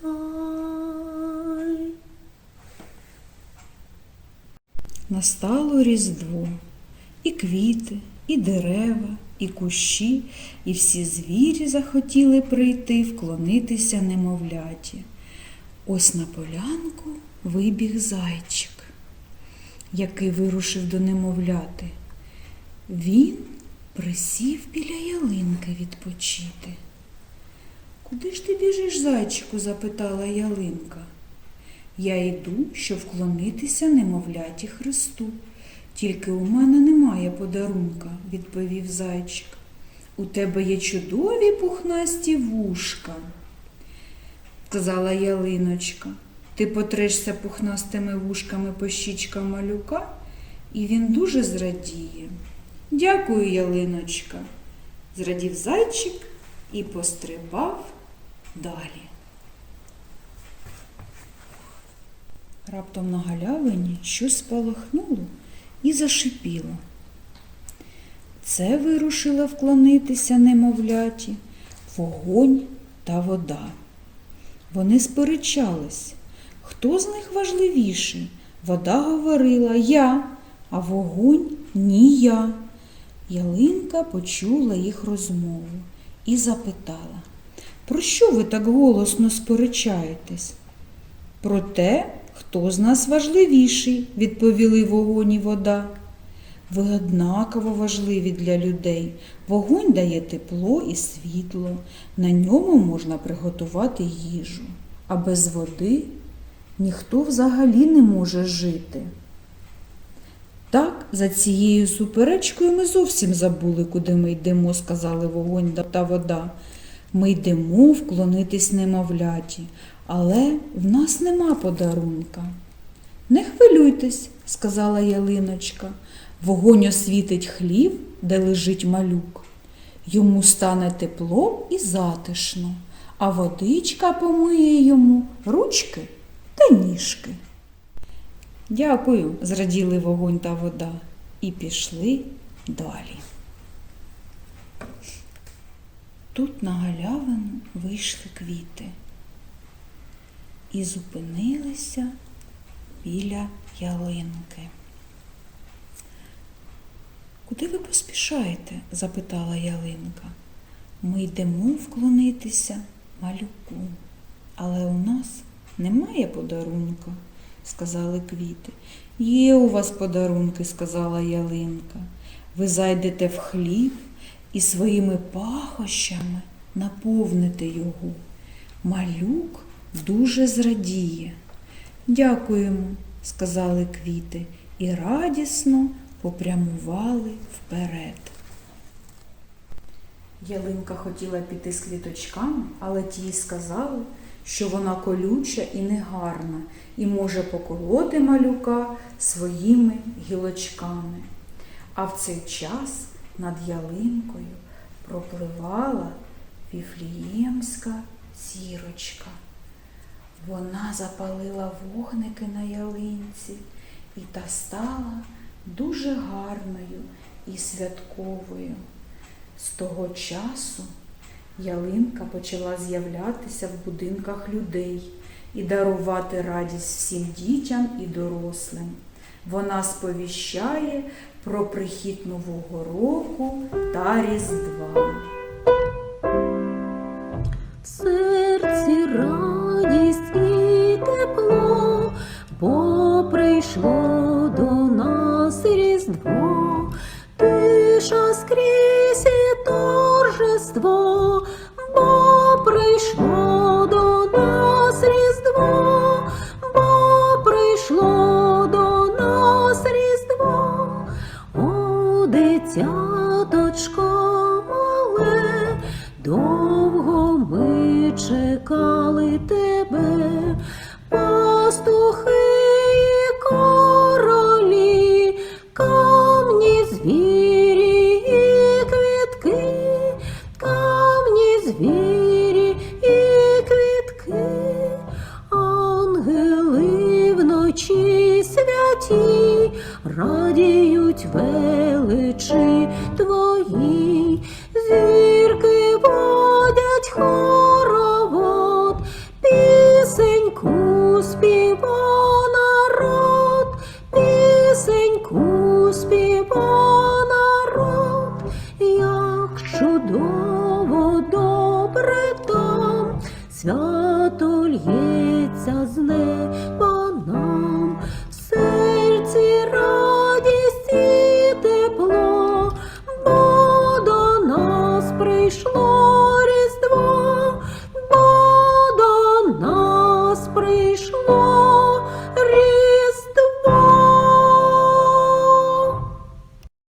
край. Настало різдво і квіти, і дерева, і кущі, і всі звірі захотіли прийти, вклонитися немовляті. Ось на полянку вибіг зайчик, який вирушив до немовляти. Він присів біля ялинки відпочити. Куди ж ти біжиш, зайчику? запитала ялинка. Я йду, щоб вклонитися немовляті Христу. Тільки у мене немає подарунка, відповів зайчик. У тебе є чудові пухнасті вушка, сказала ялиночка. Ти потрешся пухнастими вушками по щічкам малюка, і він дуже зрадіє. Дякую, ялиночка, зрадів зайчик і пострибав далі. Раптом на галявині щось спалахнуло і зашипіло. Це вирушила вклонитися немовляті вогонь та вода. Вони сперечались, хто з них важливіший. Вода говорила я, а вогонь ні я. Ялинка почула їх розмову і запитала, про що ви так голосно сперечаєтесь? Про те, хто з нас важливіший, відповіли вогонь і вода. Ви однаково важливі для людей. Вогонь дає тепло і світло, на ньому можна приготувати їжу, а без води ніхто взагалі не може жити. Так, за цією суперечкою ми зовсім забули, куди ми йдемо, сказали вогонь та вода. Ми йдемо вклонитись немовляті, але в нас нема подарунка. Не хвилюйтесь, сказала ялиночка. Вогонь освітить хлів, де лежить малюк. Йому стане тепло і затишно, а водичка помиє йому ручки та ніжки. Дякую, зраділи вогонь та вода, і пішли далі. Тут на галявину вийшли квіти і зупинилися біля ялинки. Куди ви поспішаєте? запитала ялинка. Ми йдемо вклонитися малюку, але у нас немає подарунка, сказали квіти. Є у вас подарунки, сказала ялинка. Ви зайдете в хліб і своїми пахощами наповните його. Малюк дуже зрадіє. Дякуємо, сказали квіти, і радісно попрямували вперед. Ялинка хотіла піти з квіточками, але ті сказали, що вона колюча і негарна, і може поколоти малюка своїми гілочками. А в цей час над ялинкою пропливала віфліємська зірочка. Вона запалила вогники на ялинці і та стала дуже гарною і святковою. З того часу ялинка почала з'являтися в будинках людей і дарувати радість всім дітям і дорослим. Вона сповіщає про прихід Нового року та Різдва. В серці радість і тепло, бо прийшло до нас Різдво, тиша скрізь і торжество, дитяточко мале, довго ми чекали тебе, пастухи і королі, камні звірі і квітки, камні звірі і квітки, ангели вночі святі радіють величі твої, зірки водять хоровод, пісеньку співа народ, пісеньку співа народ, як чудово добре там свято лється з неба.